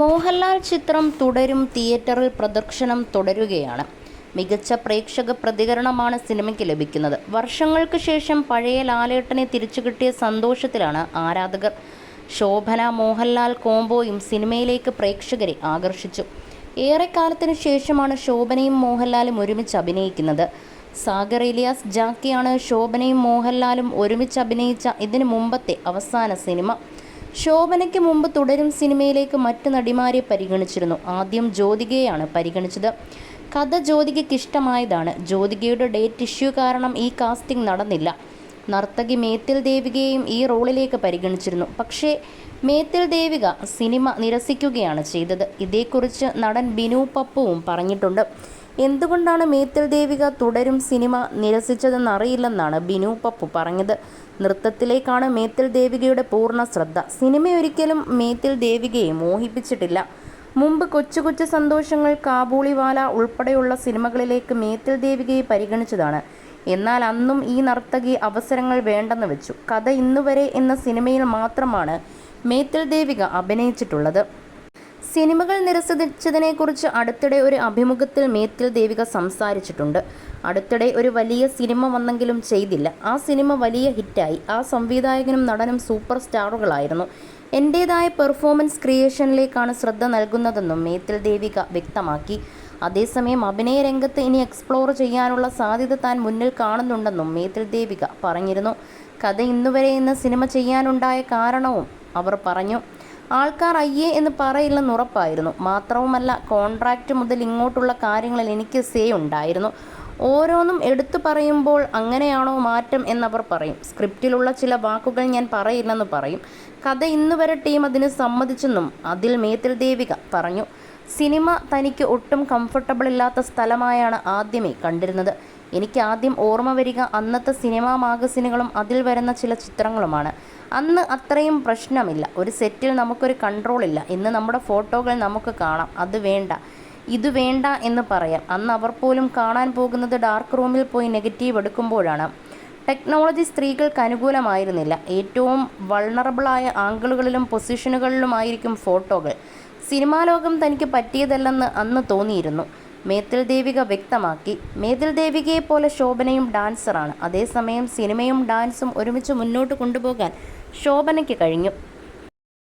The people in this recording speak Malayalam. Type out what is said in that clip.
മോഹൻലാൽ ചിത്രം തുടരും തിയേറ്ററിൽ പ്രദർശനം തുടരുകയാണ്. മികച്ച പ്രേക്ഷക പ്രതികരണമാണ് സിനിമയ്ക്ക് ലഭിക്കുന്നത്. വർഷങ്ങൾക്ക് ശേഷം പഴയ ലാലേട്ടനെ തിരിച്ചു കിട്ടിയ സന്തോഷത്തിലാണ് ആരാധകർ. ശോഭന മോഹൻലാൽ കോംബോയും സിനിമയിലേക്ക് പ്രേക്ഷകരെ ആകർഷിച്ചു. ഏറെക്കാലത്തിന് ശേഷമാണ് ശോഭനയും മോഹൻലാലും ഒരുമിച്ച് അഭിനയിക്കുന്നത്. സാഗർ ഇലിയാസ് ജാക്കിയാണ് ശോഭനയും മോഹൻലാലും ഒരുമിച്ച് അഭിനയിച്ച ഇതിനു മുമ്പത്തെ അവസാന സിനിമ. ശോഭനയ്ക്ക് മുമ്പ് തുടരും സിനിമയിലേക്ക് മറ്റ് നടിമാരെ പരിഗണിച്ചിരുന്നു. ആദ്യം ജ്യോതികയെയാണ് പരിഗണിച്ചത്. കഥ ജ്യോതികയ്ക്ക് ഇഷ്ടമായതാണ്. ജ്യോതികയുടെ ഡേറ്റ് ഇഷ്യൂ കാരണം ഈ കാസ്റ്റിംഗ് നടന്നില്ല. നർത്തകി മേത്തിൽ ദേവികയെയും ഈ റോളിലേക്ക് പരിഗണിച്ചിരുന്നു. പക്ഷേ മേത്തിൽ ദേവിക സിനിമ നിരസിക്കുകയാണ് ചെയ്തത്. ഇതേക്കുറിച്ച് നടൻ ബിനു പപ്പുവും പറഞ്ഞിട്ടുണ്ട്. എന്തുകൊണ്ടാണ് മേത്തൽ ദേവിക തുടരും സിനിമ നിരസിച്ചതെന്നറിയില്ലെന്നാണ് ബിനു പപ്പു പറഞ്ഞത്. നൃത്തത്തിലേക്കാണ് മേത്തൽ ദേവികയുടെ പൂർണ ശ്രദ്ധ. സിനിമയൊരിക്കലും മേത്തൽ ദേവികയെ മോഹിപ്പിച്ചിട്ടില്ല. മുമ്പ് കൊച്ചു കൊച്ചു സന്തോഷങ്ങൾ കാബൂളിവാല ഉൾപ്പെടെയുള്ള സിനിമകളിലേക്ക് മേത്തൽ ദേവികയെ പരിഗണിച്ചതാണ്. എന്നാൽ അന്നും ഈ നർത്തകി അവസരങ്ങൾ വേണ്ടെന്ന് വെച്ചു. കഥ ഇന്നുവരെ എന്ന സിനിമയിൽ മാത്രമാണ് മേത്തൽ ദേവിക അഭിനയിച്ചിട്ടുള്ളത്. സിനിമകൾ നിരസിച്ചതിനെക്കുറിച്ച് അടുത്തിടെ ഒരു അഭിമുഖത്തിൽ മേത്തിൽ ദേവിക സംസാരിച്ചിട്ടുണ്ട്. അടുത്തിടെ ഒരു വലിയ സിനിമ വന്നെങ്കിലും ചെയ്തില്ല. ആ സിനിമ വലിയ ഹിറ്റായി. ആ സംവിധായകനും നടനും സൂപ്പർ സ്റ്റാറുകളായിരുന്നു. എന്റേതായ പെർഫോമൻസ് ക്രിയേഷനിലേക്കാണ് ശ്രദ്ധ നൽകുന്നതെന്നും മേത്തിൽ ദേവിക വ്യക്തമാക്കി. അതേസമയം അഭിനയ രംഗത്ത് ഇനി എക്സ്പ്ലോർ ചെയ്യാനുള്ള സാധ്യത താൻ മുന്നിൽ കാണുന്നുണ്ടെന്നും മേത്തിൽ ദേവിക പറഞ്ഞിരുന്നു. കഥ ഇന്നുവരെ ഇന്ന് സിനിമ ചെയ്യാനുണ്ടായ കാരണവും അവർ പറഞ്ഞു. ആൾക്കാർ അയ്യേ എന്ന് പറയില്ലെന്ന് ഉറപ്പായിരുന്നു. മാത്രവുമല്ല കോൺട്രാക്റ്റ് മുതൽ ഇങ്ങോട്ടുള്ള കാര്യങ്ങളിൽ എനിക്ക് സേ ഉണ്ടായിരുന്നു. ഓരോന്നും എടുത്തു പറയുമ്പോൾ അങ്ങനെയാണോ മാറ്റം എന്നവർ പറയും. സ്ക്രിപ്റ്റിലുള്ള ചില വാക്കുകൾ ഞാൻ പറയില്ലെന്ന് പറയും. കഥ ഇന്നുവരെ ടീം അതിന് സമ്മതിച്ചെന്നും അതിൽ മേത്തിൽ ദേവിക പറഞ്ഞു. സിനിമ തനിക്ക് ഒട്ടും കംഫർട്ടബിൾ ഇല്ലാത്ത സ്ഥലമായാണ് ആദ്യമേ കണ്ടിരുന്നത്. എനിക്ക് ആദ്യം ഓർമ്മ വരിക അന്നത്തെ സിനിമാ മാഗസിനുകളും അതിൽ വരുന്ന ചില ചിത്രങ്ങളുമാണ്. അന്ന് അത്രയും പ്രശ്നമില്ല. ഒരു സെറ്റിൽ നമുക്കൊരു കൺട്രോൾ ഇല്ല. ഇന്ന് നമ്മുടെ ഫോട്ടോകൾ നമുക്ക് കാണാം. അത് വേണ്ട. ഇത് വേണ്ട എന്ന് പറയാം. അന്ന് അവർ പോലും കാണാൻ പോകുന്നത് ഡാർക്ക് റൂമിൽ പോയി നെഗറ്റീവ് എടുക്കുമ്പോഴാണ്. ടെക്നോളജി സ്ത്രീകൾക്ക് അനുകൂലമായിരുന്നില്ല. ഏറ്റവും വൾണറബിളായ ആംഗിളുകളിലും പൊസിഷനുകളിലുമായിരിക്കും ഫോട്ടോകൾ സിനിമാ ലോകം തനിക്ക് പറ്റിയതല്ലെന്ന് അന്ന് തോന്നിയിരുന്നു. മേത്തിൽ ദേവിക വ്യക്തമാക്കി. മേത്തിൽ ദേവികയെ പോലെ ശോഭനയും ഡാൻസറാണ്. അതേസമയം സിനിമയും ഡാൻസും ഒരുമിച്ച് മുന്നോട്ട് കൊണ്ടുപോകാൻ ശോഭനയ്ക്ക് കഴിഞ്ഞു.